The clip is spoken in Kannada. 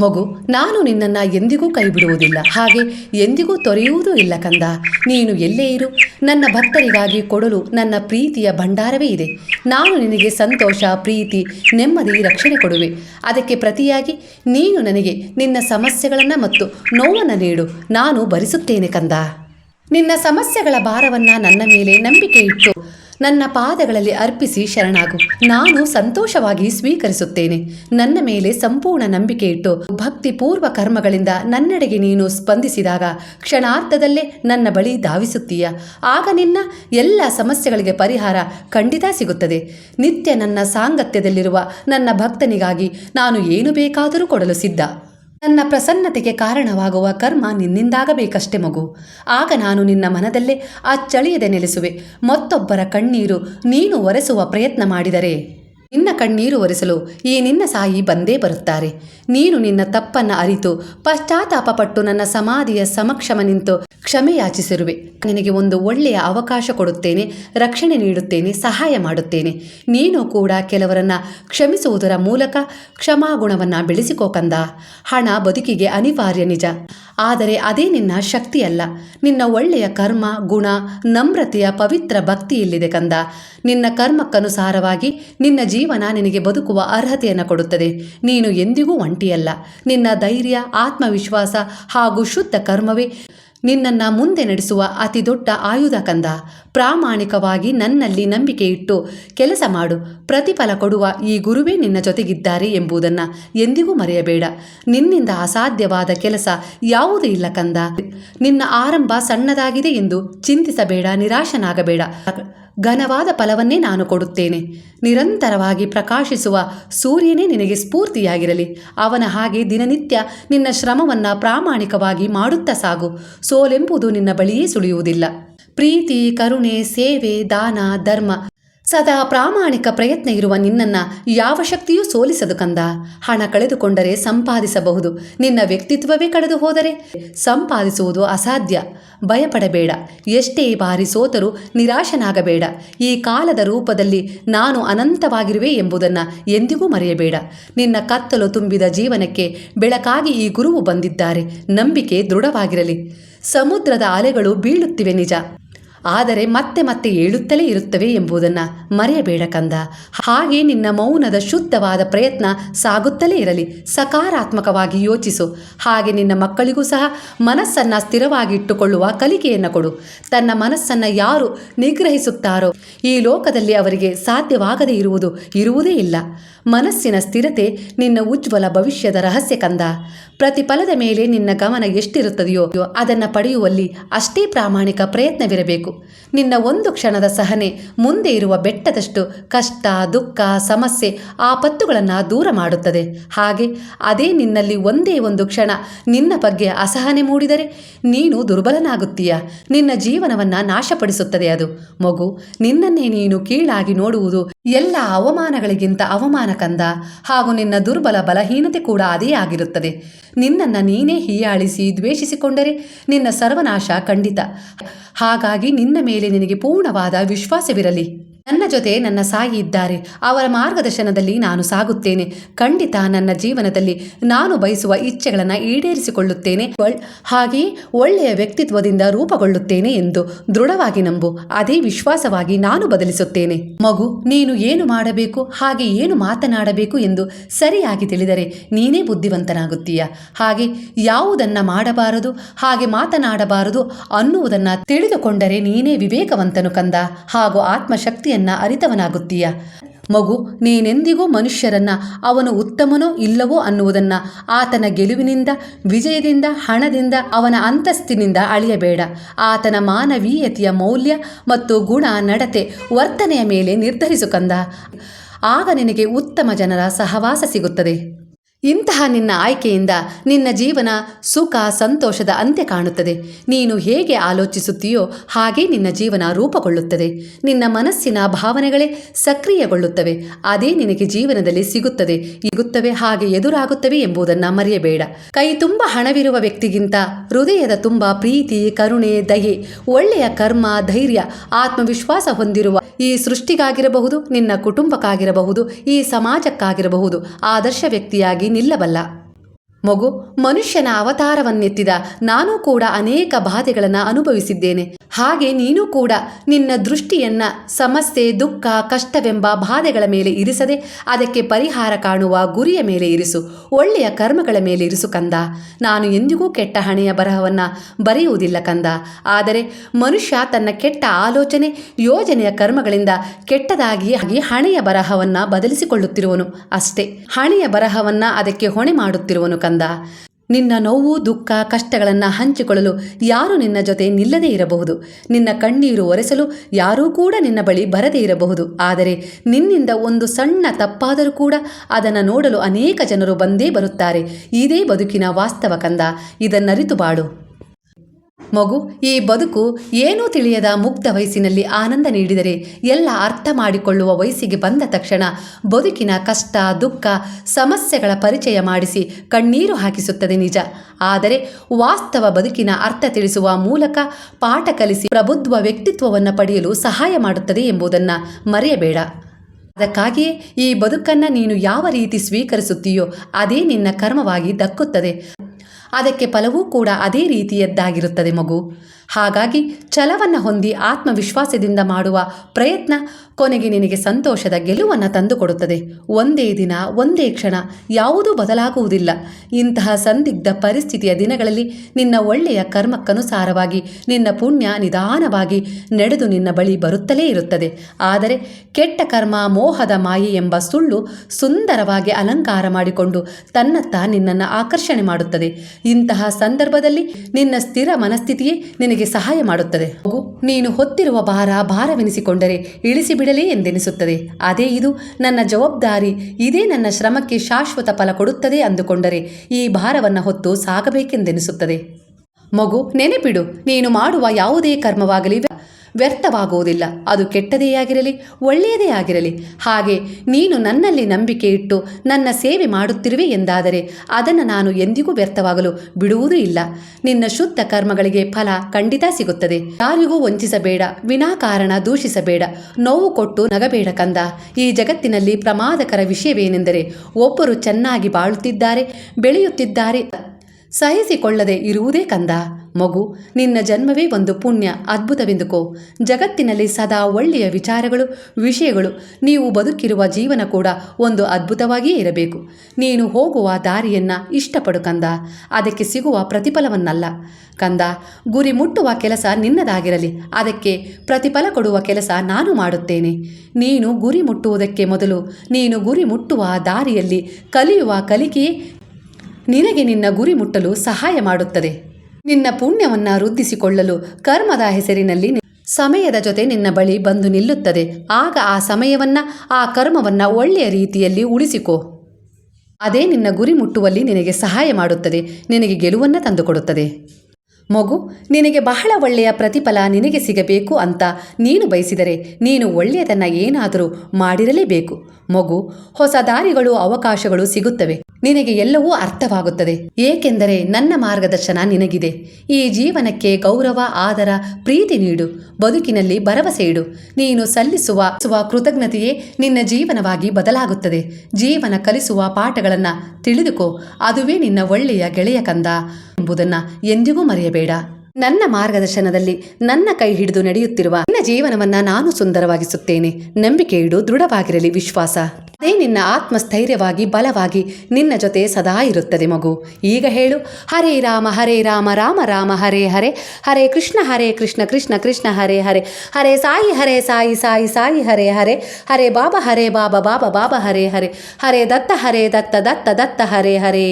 ಮಗು, ನಾನು ನಿನ್ನನ್ನು ಎಂದಿಗೂ ಕೈಬಿಡುವುದಿಲ್ಲ. ಹಾಗೆ ಎಂದಿಗೂ ತೊರೆಯುವುದೂ ಇಲ್ಲ ಕಂದ. ನೀನು ಎಲ್ಲೇ ಇರು. ನನ್ನ ಭಕ್ತರಿಗಾಗಿ ಕೊಡಲು ನನ್ನ ಪ್ರೀತಿಯ ಭಂಡಾರವೇ ಇದೆ. ನಾನು ನಿನಗೆ ಸಂತೋಷ, ಪ್ರೀತಿ, ನೆಮ್ಮದಿ, ರಕ್ಷಣೆ ಕೊಡುವೆ. ಅದಕ್ಕೆ ಪ್ರತಿಯಾಗಿ ನೀನು ನನಗೆ ನಿನ್ನ ಸಮಸ್ಯೆಗಳನ್ನು ಮತ್ತು ನೋವನ್ನು ನೀಡು. ನಾನು ಭರಿಸುತ್ತೇನೆ ಕಂದ. ನಿನ್ನ ಸಮಸ್ಯೆಗಳ ಭಾರವನ್ನ ನನ್ನ ಮೇಲೆ ನಂಬಿಕೆ ಇಟ್ಟು ನನ್ನ ಪಾದಗಳಲ್ಲಿ ಅರ್ಪಿಸಿ ಶರಣಾಗು. ನಾನು ಸಂತೋಷವಾಗಿ ಸ್ವೀಕರಿಸುತ್ತೇನೆ. ನನ್ನ ಮೇಲೆ ಸಂಪೂರ್ಣ ನಂಬಿಕೆ ಇಟ್ಟು ಭಕ್ತಿಪೂರ್ವ ಕರ್ಮಗಳಿಂದ ನನ್ನೆಡೆಗೆ ನೀನು ಸ್ಪಂದಿಸಿದಾಗ ಕ್ಷಣಾರ್ಧದಲ್ಲೇ ನನ್ನ ಬಳಿ ಧಾವಿಸುತ್ತೀಯ. ಆಗ ನಿನ್ನ ಎಲ್ಲ ಸಮಸ್ಯೆಗಳಿಗೆ ಪರಿಹಾರ ಖಂಡಿತ ಸಿಗುತ್ತದೆ. ನಿತ್ಯ ನನ್ನ ಸಾಂಗತ್ಯದಲ್ಲಿರುವ ನನ್ನ ಭಕ್ತನಿಗಾಗಿ ನಾನು ಏನು ಬೇಕಾದರೂ ಕೊಡಲು ಸಿದ್ಧ. ನನ್ನ ಪ್ರಸನ್ನತೆಗೆ ಕಾರಣವಾಗುವ ಕರ್ಮ ನಿನ್ನಿಂದಾಗಬೇಕಷ್ಟೇ ಮಗು. ಆಗ ನಾನು ನಿನ್ನ ಮನದಲ್ಲೇ ಅಚ್ಚಳಿಯದೆ ನೆಲೆಸುವೆ. ಮತ್ತೊಬ್ಬರ ಕಣ್ಣೀರು ನೀನು ಒರೆಸುವ ಪ್ರಯತ್ನ ಮಾಡಿದರೆ. ನಿನ್ನ ಕಣ್ಣೀರು ಒರೆಸಲು ಈ ನಿನ್ನ ಸಾಯಿ ಬಂದೇ ಬರುತ್ತಾರೆ. ನೀನು ನಿನ್ನ ತಪ್ಪನ್ನು ಅರಿತು, ಪಶ್ಚಾತ್ತಾಪ ಪಟ್ಟು ನನ್ನ ಸಮಾಧಿಯ ಸಮಕ್ಷಮ ನಿಂತು ಕ್ಷಮೆ ಯಾಚಿಸಿರುವೆ ನಿನಗೆ ಒಂದು ಒಳ್ಳೆಯ ಅವಕಾಶ ಕೊಡುತ್ತೇನೆ, ರಕ್ಷಣೆ ನೀಡುತ್ತೇನೆ, ಸಹಾಯ ಮಾಡುತ್ತೇನೆ. ನೀನು ಕೂಡ ಕೆಲವರನ್ನ ಕ್ಷಮಿಸುವುದರ ಮೂಲಕ ಕ್ಷಮಾಗುಣವನ್ನು ಬೆಳೆಸಿಕೋಕಂದ ಹಣ ಬದುಕಿಗೆ ಅನಿವಾರ್ಯ ನಿಜ. ಆದರೆ ಅದೇ ನಿನ್ನ ಶಕ್ತಿಯಲ್ಲ. ನಿನ್ನ ಒಳ್ಳೆಯ ಕರ್ಮ, ಗುಣ, ನಮ್ರತೆಯ ಪವಿತ್ರ ಭಕ್ತಿ ಇಲ್ಲಿದೆ ಕಂದ. ನಿನ್ನ ಕರ್ಮಕ್ಕನುಸಾರವಾಗಿ ನಿನ್ನ ಜೀವನ ನಿನಗೆ ಬದುಕುವ ಅರ್ಹತೆಯನ್ನು ಕೊಡುತ್ತದೆ. ನೀನು ಎಂದಿಗೂ ಒಂಟಿಯಲ್ಲ. ನಿನ್ನ ಧೈರ್ಯ, ಆತ್ಮವಿಶ್ವಾಸ ಹಾಗೂ ಶುದ್ಧ ಕರ್ಮವೇ ನಿನ್ನನ್ನು ಮುಂದೆ ನಡೆಸುವ ಅತಿ ದೊಡ್ಡ ಆಯುಧ ಕಂದ. ಪ್ರಾಮಾಣಿಕವಾಗಿ ನನ್ನಲ್ಲಿ ನಂಬಿಕೆ ಇಟ್ಟು ಕೆಲಸ ಮಾಡು. ಪ್ರತಿಫಲ ಕೊಡುವ ಈ ಗುರುವೇ ನಿನ್ನ ಜೊತೆಗಿದ್ದಾರೆ ಎಂಬುದನ್ನು ಎಂದಿಗೂ ಮರೆಯಬೇಡ. ನಿನ್ನಿಂದ ಅಸಾಧ್ಯವಾದ ಕೆಲಸ ಯಾವುದೂ ಇಲ್ಲ ಕಂದ. ನಿನ್ನ ಆರಂಭ ಸಣ್ಣದಾಗಿದೆ ಎಂದು ಚಿಂತಿಸಬೇಡ, ನಿರಾಶನಾಗಬೇಡ. ಘನವಾದ ಫಲವನ್ನೇ ನಾನು ಕೊಡುತ್ತೇನೆ. ನಿರಂತರವಾಗಿ ಪ್ರಕಾಶಿಸುವ ಸೂರ್ಯನೇ ನಿನಗೆ ಸ್ಫೂರ್ತಿಯಾಗಿರಲಿ. ಅವನ ಹಾಗೆ ದಿನನಿತ್ಯ ನಿನ್ನ ಶ್ರಮವನ್ನು ಪ್ರಾಮಾಣಿಕವಾಗಿ ಮಾಡುತ್ತಾ ಸಾಗು. ಸೋಲೆಂಬುದು ನಿನ್ನ ಬಳಿಯೇ ಸುಳಿಯುವುದಿಲ್ಲ. ಪ್ರೀತಿ, ಕರುಣೆ, ಸೇವೆ, ದಾನ, ಧರ್ಮ ಸದಾ ಪ್ರಾಮಾಣಿಕ ಪ್ರಯತ್ನ ಇರುವ ನಿನ್ನನ್ನ ಯಾವ ಶಕ್ತಿಯೂ ಸೋಲಿಸದು ಕಂದ. ಹಣ ಕಳೆದುಕೊಂಡರೆ ಸಂಪಾದಿಸಬಹುದು. ನಿನ್ನ ವ್ಯಕ್ತಿತ್ವವೇ ಕಳೆದು ಹೋದರೆ ಸಂಪಾದಿಸುವುದು ಅಸಾಧ್ಯ. ಭಯಪಡಬೇಡ. ಎಷ್ಟೇ ಬಾರಿ ಸೋತರೂ ನಿರಾಶನಾಗಬೇಡ. ಈ ಕಾಲದ ರೂಪದಲ್ಲಿ ನಾನು ಅನಂತವಾಗಿರುವೆ ಎಂಬುದನ್ನು ಎಂದಿಗೂ ಮರೆಯಬೇಡ. ನಿನ್ನ ಕತ್ತಲು ತುಂಬಿದ ಜೀವನಕ್ಕೆ ಬೆಳಕಾಗಿ ಈ ಗುರುವು ಬಂದಿದ್ದಾರೆ. ನಂಬಿಕೆ ದೃಢವಾಗಿರಲಿ. ಸಮುದ್ರದ ಅಲೆಗಳು ಬೀಳುತ್ತಿವೆ ನಿಜ. ಆದರೆ ಮತ್ತೆ ಮತ್ತೆ ಏಳುತ್ತಲೇ ಇರುತ್ತವೆ ಎಂಬುದನ್ನು ಮರೆಯಬೇಡ ಕಂದ. ಹಾಗೆ ನಿನ್ನ ಮೌನದ ಶುದ್ಧವಾದ ಪ್ರಯತ್ನ ಸಾಗುತ್ತಲೇ ಇರಲಿ. ಸಕಾರಾತ್ಮಕವಾಗಿ ಯೋಚಿಸು. ಹಾಗೆ ನಿನ್ನ ಮಕ್ಕಳಿಗೂ ಸಹ ಮನಸ್ಸನ್ನು ಸ್ಥಿರವಾಗಿಟ್ಟುಕೊಳ್ಳುವ ಕಲಿಕೆಯನ್ನು ಕೊಡು. ತನ್ನ ಮನಸ್ಸನ್ನು ಯಾರು ನಿಗ್ರಹಿಸುತ್ತಾರೋ ಈ ಲೋಕದಲ್ಲಿ ಅವರಿಗೆ ಸಾಧ್ಯವಾಗದೇ ಇರುವುದು ಇರುವುದೇ ಇಲ್ಲ. ಮನಸ್ಸಿನ ಸ್ಥಿರತೆ ನಿನ್ನ ಉಜ್ವಲ ಭವಿಷ್ಯದ ರಹಸ್ಯ ಕಂದ. ಪ್ರತಿಫಲದ ಮೇಲೆ ನಿನ್ನ ಗಮನ ಎಷ್ಟಿರುತ್ತದೆಯೋ ಅದನ್ನು ಪಡೆಯುವಲ್ಲಿ ಅಷ್ಟೇ ಪ್ರಾಮಾಣಿಕ ಪ್ರಯತ್ನವಿರಬೇಕು. ನಿನ್ನ ಒಂದು ಕ್ಷಣದ ಸಹನೆ ಮುಂದೆ ಇರುವ ಬೆಟ್ಟದಷ್ಟು ಕಷ್ಟ, ದುಃಖ, ಸಮಸ್ಯೆ, ಆಪತ್ತುಗಳನ್ನು ದೂರ ಮಾಡುತ್ತದೆ. ಹಾಗೆ ಅದೇ ನಿನ್ನಲ್ಲಿ ಒಂದೇ ಒಂದು ಕ್ಷಣ ನಿನ್ನ ಬಗ್ಗೆ ಅಸಹನೆ ಮೂಡಿದರೆ ನೀನು ದುರ್ಬಲನಾಗುತ್ತೀಯ. ನಿನ್ನ ಜೀವನವನ್ನು ನಾಶಪಡಿಸುತ್ತದೆ ಅದು. ಮಗು, ನಿನ್ನನ್ನೇ ನೀನು ಕೀಳಾಗಿ ನೋಡುವುದು ಎಲ್ಲ ಅವಮಾನಗಳಿಗಿಂತ ಅವಮಾನ ಕಂದ ಹಾಗೂ ನಿನ್ನ ದುರ್ಬಲ ಬಲಹೀನತೆ ಕೂಡ ಅದೇ ಆಗಿರುತ್ತದೆ. ನಿನ್ನನ್ನು ನೀನೇ ಹೀಯಾಳಿಸಿ ದ್ವೇಷಿಸಿಕೊಂಡರೆ ನಿನ್ನ ಸರ್ವನಾಶ ಖಂಡಿತ. ಹಾಗಾಗಿ ನಿನ್ನ ಮೇಲೆ ನಿನಗೆ ಪೂರ್ಣವಾದ ವಿಶ್ವಾಸವಿರಲಿ. ನನ್ನ ಜೊತೆ ನನ್ನ ಸಾಯಿ ಇದ್ದಾರೆ. ಅವರ ಮಾರ್ಗದರ್ಶನದಲ್ಲಿ ನಾನು ಸಾಗುತ್ತೇನೆ. ಖಂಡಿತ ನನ್ನ ಜೀವನದಲ್ಲಿ ನಾನು ಬಯಸುವ ಇಚ್ಛೆಗಳನ್ನು ಈಡೇರಿಸಿಕೊಳ್ಳುತ್ತೇನೆ. ಹಾಗೆ ಹಾಗೆಯೇ ಒಳ್ಳೆಯ ವ್ಯಕ್ತಿತ್ವದಿಂದ ರೂಪುಗೊಳ್ಳುತ್ತೇನೆ ಎಂದು ದೃಢವಾಗಿ ನಂಬು. ಅದೇ ವಿಶ್ವಾಸವಾಗಿ ನಾನು ಬದಲಿಸುತ್ತೇನೆ. ಮಗು, ನೀನು ಏನು ಮಾಡಬೇಕು? ಹಾಗೆ ಏನು ಮಾತನಾಡಬೇಕು ಎಂದು ಸರಿಯಾಗಿ ತಿಳಿದರೆ ನೀನೇ ಬುದ್ಧಿವಂತನಾಗುತ್ತೀಯ. ಹಾಗೆ ಯಾವುದನ್ನ ಮಾಡಬಾರದು? ಹಾಗೆ ಮಾತನಾಡಬಾರದು ಅನ್ನುವುದನ್ನ ತಿಳಿದುಕೊಂಡರೆ ನೀನೇ ವಿವೇಕವಂತನು ಕಂದ. ಹಾಗೂ ಆತ್ಮಶಕ್ತಿಯನ್ನ ಅರಿತವನಾಗುತ್ತೀಯ? ಮಗು, ನೀನೆಂದಿಗೂ ಮನುಷ್ಯರನ್ನ ಅವನು ಉತ್ತಮನೋ ಇಲ್ಲವೋ ಅನ್ನುವುದನ್ನ ಆತನ ಗೆಲುವಿನಿಂದ, ವಿಜಯದಿಂದ, ಹಣದಿಂದ, ಅವನ ಅಂತಸ್ತಿನಿಂದ ಅಳಿಯಬೇಡ. ಆತನ ಮಾನವೀಯತೆಯ ಮೌಲ್ಯ ಮತ್ತು ಗುಣ, ನಡತೆ, ವರ್ತನೆಯ ಮೇಲೆ ನಿರ್ಧರಿಸು ಕಂದ. ಆಗ ನಿನಗೆ ಉತ್ತಮ ಜನರ ಸಹವಾಸ ಸಿಗುತ್ತದೆ. ಇಂತಹ ನಿನ್ನ ಆಯ್ಕೆಯಿಂದ ನಿನ್ನ ಜೀವನ ಸುಖ, ಸಂತೋಷದ ಅಂತ್ಯ ಕಾಣುತ್ತದೆ. ನೀನು ಹೇಗೆ ಆಲೋಚಿಸುತ್ತೀಯೋ ಹಾಗೆ ನಿನ್ನ ಜೀವನ ರೂಪುಗೊಳ್ಳುತ್ತದೆ. ನಿನ್ನ ಮನಸ್ಸಿನ ಭಾವನೆಗಳೇ ಸಕ್ರಿಯಗೊಳ್ಳುತ್ತವೆ. ಅದೇ ನಿನಗೆ ಜೀವನದಲ್ಲಿ ಸಿಗುತ್ತದೆ. ಇಗುತ್ತವೆ, ಹಾಗೆ ಎದುರಾಗುತ್ತವೆ ಎಂಬುದನ್ನು ಮರೆಯಬೇಡ. ಕೈ ತುಂಬ ಹಣವಿರುವ ವ್ಯಕ್ತಿಗಿಂತ ಹೃದಯದ ತುಂಬ ಪ್ರೀತಿ, ಕರುಣೆ, ದಯೆ, ಒಳ್ಳೆಯ ಕರ್ಮ, ಧೈರ್ಯ, ಆತ್ಮವಿಶ್ವಾಸ ಹೊಂದಿರುವ ಈ ಸೃಷ್ಟಿಗಾಗಿರಬಹುದು, ನಿನ್ನ ಕುಟುಂಬಕ್ಕಾಗಿರಬಹುದು, ಈ ಸಮಾಜಕ್ಕಾಗಿರಬಹುದು. ಆದರ್ಶ ವ್ಯಕ್ತಿಯಾಗಿ ನಿಲ್ಲಬಲ್ಲ. ಮಗು, ಮನುಷ್ಯನ ಅವತಾರವನ್ನೆತ್ತಿದ ನಾನು ಕೂಡ ಅನೇಕ ಬಾಧೆಗಳನ್ನು ಅನುಭವಿಸಿದ್ದೇನೆ. ಹಾಗೆ ನೀನು ಕೂಡ ನಿನ್ನ ದೃಷ್ಟಿಯನ್ನ ಸಮಸ್ಯೆ, ದುಃಖ, ಕಷ್ಟವೆಂಬ ಬಾಧೆಗಳ ಮೇಲೆ ಇರಿಸದೆ ಅದಕ್ಕೆ ಪರಿಹಾರ ಕಾಣುವ ಗುರಿಯ ಮೇಲೆ ಇರಿಸು. ಒಳ್ಳೆಯ ಕರ್ಮಗಳ ಮೇಲೆ ಇರಿಸು ಕಂದ. ನಾನು ಎಂದಿಗೂ ಕೆಟ್ಟ ಹಣೆಯ ಬರಹವನ್ನು ಬರೆಯುವುದಿಲ್ಲ ಕಂದ. ಆದರೆ ಮನುಷ್ಯ ತನ್ನ ಕೆಟ್ಟ ಆಲೋಚನೆ, ಯೋಜನೆಯ ಕರ್ಮಗಳಿಂದ ಕೆಟ್ಟದಾಗಿ ಹಣೆಯ ಬರಹವನ್ನು ಬದಲಿಸಿಕೊಳ್ಳುತ್ತಿರುವನು ಅಷ್ಟೇ. ಹಣೆಯ ಬರಹವನ್ನು ಅದಕ್ಕೆ ಹೊಣೆ ಮಾಡುತ್ತಿರುವನು ನಿನ್ನ ನೋವು, ದುಃಖ, ಕಷ್ಟಗಳನ್ನು ಹಂಚಿಕೊಳ್ಳಲು ಯಾರು ನಿನ್ನ ಜೊತೆ ನಿಲ್ಲದೇ ಇರಬಹುದು. ನಿನ್ನ ಕಣ್ಣೀರು ಒರೆಸಲು ಯಾರೂ ಕೂಡ ನಿನ್ನ ಬಳಿ ಬರದೇ ಇರಬಹುದು. ಆದರೆ ನಿನ್ನಿಂದ ಒಂದು ಸಣ್ಣ ತಪ್ಪಾದರೂ ಕೂಡ ಅದನ್ನು ನೋಡಲು ಅನೇಕ ಜನರು ಬಂದೇ ಬರುತ್ತಾರೆ. ಇದೇ ಬದುಕಿನ ವಾಸ್ತವ ಕಂದ. ಇದನ್ನರಿತು ಬಾಳು. ಮಗು, ಈ ಬದುಕು ಏನೂ ತಿಳಿಯದ ಮುಗ್ಧ ವಯಸ್ಸಿನಲ್ಲಿ ಆನಂದ ನೀಡಿದರೆ ಎಲ್ಲ ಅರ್ಥ ಮಾಡಿಕೊಳ್ಳುವ ವಯಸ್ಸಿಗೆ ಬಂದ ತಕ್ಷಣ ಬದುಕಿನ ಕಷ್ಟ, ದುಃಖ, ಸಮಸ್ಯೆಗಳ ಪರಿಚಯ ಮಾಡಿಸಿ ಕಣ್ಣೀರು ಹಾಕಿಸುತ್ತದೆ ನಿಜ. ಆದರೆ ವಾಸ್ತವ ಬದುಕಿನ ಅರ್ಥ ತಿಳಿಸುವ ಮೂಲಕ ಪಾಠ ಕಲಿಸಿ ಪ್ರಬುದ್ಧ ವ್ಯಕ್ತಿತ್ವವನ್ನು ಪಡೆಯಲು ಸಹಾಯ ಮಾಡುತ್ತದೆ ಎಂಬುದನ್ನು ಮರೆಯಬೇಡ. ಅದಕ್ಕಾಗಿಯೇ ಈ ಬದುಕನ್ನು ನೀನು ಯಾವ ರೀತಿ ಸ್ವೀಕರಿಸುತ್ತೀಯೋ ಅದೇ ನಿನ್ನ ಕರ್ಮವಾಗಿ ದಕ್ಕುತ್ತದೆ. ಅದಕ್ಕೆ ಫಲವೂ ಕೂಡ ಅದೇ ರೀತಿಯದ್ದಾಗಿರುತ್ತದೆ ಮಗು. ಹಾಗಾಗಿ ಛಲವನ್ನು ಹೊಂದಿ ಆತ್ಮವಿಶ್ವಾಸದಿಂದ ಮಾಡುವ ಪ್ರಯತ್ನ ಕೊನೆಗೆ ನಿನಗೆ ಸಂತೋಷದ ಗೆಲುವನ್ನು ತಂದುಕೊಡುತ್ತದೆ. ಒಂದೇ ದಿನ, ಒಂದೇ ಕ್ಷಣ, ಯಾವುದೂ ಬದಲಾಗುವುದಿಲ್ಲ. ಇಂತಹ ಸಂದಿಗ್ಧ ಪರಿಸ್ಥಿತಿಯ ದಿನಗಳಲ್ಲಿ ನಿನ್ನ ಒಳ್ಳೆಯ ಕರ್ಮಕ್ಕನುಸಾರವಾಗಿ, ನಿನ್ನ ಪುಣ್ಯ ನಿಧಾನವಾಗಿ ನಡೆದು ನಿನ್ನ ಬಳಿ ಬರುತ್ತಲೇ ಇರುತ್ತದೆ. ಆದರೆ ಕೆಟ್ಟ ಕರ್ಮ, ಮೋಹದ ಮಾಯೆ ಎಂಬ ಸುಳ್ಳು ಸುಂದರವಾಗಿ ಅಲಂಕಾರ ಮಾಡಿಕೊಂಡು ತನ್ನತ್ತ ನಿನ್ನನ್ನು ಆಕರ್ಷಣೆ ಮಾಡುತ್ತದೆ. ಇಂತಹ ಸಂದರ್ಭದಲ್ಲಿ ನಿನ್ನ ಸ್ಥಿರ ಮನಸ್ಥಿತಿಯೇ ನಿನಗೆ ಸಹಾಯ ಮಾಡುತ್ತದೆ. ಹಾಗೂ, ನೀನು ಹೊತ್ತಿರುವ ಭಾರ ಭಾರವೆನಿಸಿಕೊಂಡರೆ ಇಳಿಸಿಬಿಡಲೇ ಎಂದೆನಿಸುತ್ತದೆ. ಅದೇ ಇದು ನನ್ನ ಜವಾಬ್ದಾರಿ. ಇದೇ ನನ್ನ ಶ್ರಮಕ್ಕೆ ಶಾಶ್ವತ ಫಲ ಕೊಡುತ್ತದೆ ಅಂದುಕೊಂಡರೆ ಈ ಭಾರವನ್ನು ಹೊತ್ತು ಸಾಗಬೇಕೆಂದೆನಿಸುತ್ತದೆ. ಮಗು, ನೆನೆಪಿಡು, ನೀನು ಮಾಡುವ ಯಾವುದೇ ಕರ್ಮವಾಗಲಿ ವ್ಯರ್ಥವಾಗುವುದಿಲ್ಲ. ಅದು ಕೆಟ್ಟದೇ ಆಗಿರಲಿ, ಒಳ್ಳೆಯದೇ ಆಗಿರಲಿ. ಹಾಗೆ ನೀನು ನನ್ನಲ್ಲಿ ನಂಬಿಕೆ ಇಟ್ಟು ನನ್ನ ಸೇವೆ ಮಾಡುತ್ತಿರುವೆ ಎಂದಾದರೆ ಅದನ್ನು ನಾನು ಎಂದಿಗೂ ವ್ಯರ್ಥವಾಗಲು ಬಿಡುವುದೂ ಇಲ್ಲ. ನಿನ್ನ ಶುದ್ಧ ಕರ್ಮಗಳಿಗೆ ಫಲ ಖಂಡಿತ ಸಿಗುತ್ತದೆ. ಯಾರಿಗೂ ವಂಚಿಸಬೇಡ, ವಿನಾಕಾರಣ ದೂಷಿಸಬೇಡ, ನೋವು ಕೊಟ್ಟು ನಗಬೇಡ ಕಂದ. ಈ ಜಗತ್ತಿನಲ್ಲಿ ಪ್ರಮಾದಕರ ವಿಷಯವೇನೆಂದರೆ ಒಬ್ಬರು ಚೆನ್ನಾಗಿ ಬಾಳುತ್ತಿದ್ದಾರೆ, ಬೆಳೆಯುತ್ತಿದ್ದಾರೆ, ಸಹಿಸಿಕೊಳ್ಳದೆ ಇರುವುದೇ ಕಂದ. ಮಗು, ನಿನ್ನ ಜನ್ಮವೇ ಒಂದು ಪುಣ್ಯ, ಅದ್ಭುತವೆಂದುಕೋ. ಜಗತ್ತಿನಲ್ಲಿ ಸದಾ ಒಳ್ಳೆಯ ವಿಚಾರಗಳು, ವಿಷಯಗಳು, ನೀವು ಬದುಕಿರುವ ಜೀವನ ಕೂಡ ಒಂದು ಅದ್ಭುತವಾಗಿಯೇ ಇರಬೇಕು. ನೀನು ಹೋಗುವ ದಾರಿಯನ್ನು ಇಷ್ಟಪಡು ಕಂದ. ಅದಕ್ಕೆ ಸಿಗುವ ಪ್ರತಿಫಲವನ್ನಲ್ಲ. ಕಂದ, ಗುರಿ ಮುಟ್ಟುವ ಕೆಲಸ ನಿನ್ನದಾಗಿರಲಿ. ಅದಕ್ಕೆ ಪ್ರತಿಫಲ ಕೊಡುವ ಕೆಲಸ ನಾನು ಮಾಡುತ್ತೇನೆ. ನೀನು ಗುರಿ ಮುಟ್ಟುವುದಕ್ಕೆ ಮೊದಲು ನೀನು ಗುರಿ ಮುಟ್ಟುವ ದಾರಿಯಲ್ಲಿ ಕಲಿಯುವ ಕಲಿಕೆಯೇ ನಿನಗೆ ನಿನ್ನ ಗುರಿ ಮುಟ್ಟಲು ಸಹಾಯ ಮಾಡುತ್ತದೆ. ನಿನ್ನ ಪುಣ್ಯವನ್ನು ವೃದ್ಧಿಸಿಕೊಳ್ಳಲು ಕರ್ಮದ ಹೆಸರಿನಲ್ಲಿ ಸಮಯದ ಜೊತೆ ನಿನ್ನ ಬಳಿ ಬಂದು ನಿಲ್ಲುತ್ತದೆ. ಆಗ ಆ ಸಮಯವನ್ನ, ಆ ಕರ್ಮವನ್ನ ಒಳ್ಳೆಯ ರೀತಿಯಲ್ಲಿ ಉಳಿಸಿಕೋ. ಅದೇ ನಿನ್ನ ಗುರಿ ಮುಟ್ಟುವಲ್ಲಿ ನಿನಗೆ ಸಹಾಯ ಮಾಡುತ್ತದೆ. ನಿನಗೆ ಗೆಲುವನ್ನು ತಂದುಕೊಡುತ್ತದೆ. ಮಗು, ನಿನಗೆ ಬಹಳ ಒಳ್ಳೆಯ ಪ್ರತಿಫಲ ನಿನಗೆ ಸಿಗಬೇಕು ಅಂತ ನೀನು ಬಯಸಿದರೆ ನೀನು ಒಳ್ಳೆಯದನ್ನು ಏನಾದರೂ ಮಾಡಿರಲೇಬೇಕು. ಮಗು, ಹೊಸ ದಾರಿಗಳು, ಅವಕಾಶಗಳು ಸಿಗುತ್ತವೆ. ನಿನಗೆ ಎಲ್ಲವೂ ಅರ್ಥವಾಗುತ್ತದೆ. ಏಕೆಂದರೆ ನನ್ನ ಮಾರ್ಗದರ್ಶನ ನಿನಗಿದೆ. ಈ ಜೀವನಕ್ಕೆ ಗೌರವ, ಆದರ, ಪ್ರೀತಿ ನೀಡು. ಬದುಕಿನಲ್ಲಿ ಭರವಸೆ ಇಡು. ನೀನು ಸಲ್ಲಿಸುವ ಸುವ ಕೃತಜ್ಞತೆಯೇ ನಿನ್ನ ಜೀವನವಾಗಿ ಬದಲಾಗುತ್ತದೆ. ಜೀವನ ಕಲಿಸುವ ಪಾಠಗಳನ್ನು ತಿಳಿದುಕೋ. ಅದುವೇ ನಿನ್ನ ಒಳ್ಳೆಯ ಗೆಳೆಯ ಕಂದ. ಎಂಬುದನ್ನು ಎಂದಿಗೂ ಮರೆಯಬೇಡ. ನನ್ನ ಮಾರ್ಗದರ್ಶನದಲ್ಲಿ ನನ್ನ ಕೈ ಹಿಡಿದು ನಡೆಯುತ್ತಿರುವ ನಿನ್ನ ಜೀವನವನ್ನ ನಾನು ಸುಂದರವಾಗಿಸುತ್ತೇನೆ. ನಂಬಿಕೆ ಇಡು ದೃಢವಾಗಿರಲಿ ವಿಶ್ವಾಸ. ಅದೇ ನಿನ್ನ ಆತ್ಮಸ್ಥೈರ್ಯವಾಗಿ ಬಲವಾಗಿ ನಿನ್ನ ಜೊತೆ ಸದಾ ಇರುತ್ತದೆ ಮಗು. ಈಗ ಹೇಳು, ಹರೇ ರಾಮ ಹರೇ ರಾಮ ರಾಮ ರಾಮ, ಹರೇ ಹರೇ ಹರೇ ಕೃಷ್ಣ ಹರೇ ಕೃಷ್ಣ ಕೃಷ್ಣ ಕೃಷ್ಣ, ಹರೇ ಹರೇ ಹರೇ ಸಾಯಿ ಹರೇ ಸಾಯಿ ಸಾಯಿ ಸಾಯಿ, ಹರೇ ಹರೇ ಹರೇ ಬಾಬಾ ಹರೇ ಬಾಬಾ ಬಾಬಾ ಬಾಬಾ, ಹರೇ ಹರೇ ಹರೇ ದತ್ತ ಹರೇ ದತ್ತ ದತ್ತ ದತ್ತ, ಹರೇ ಹರೇ.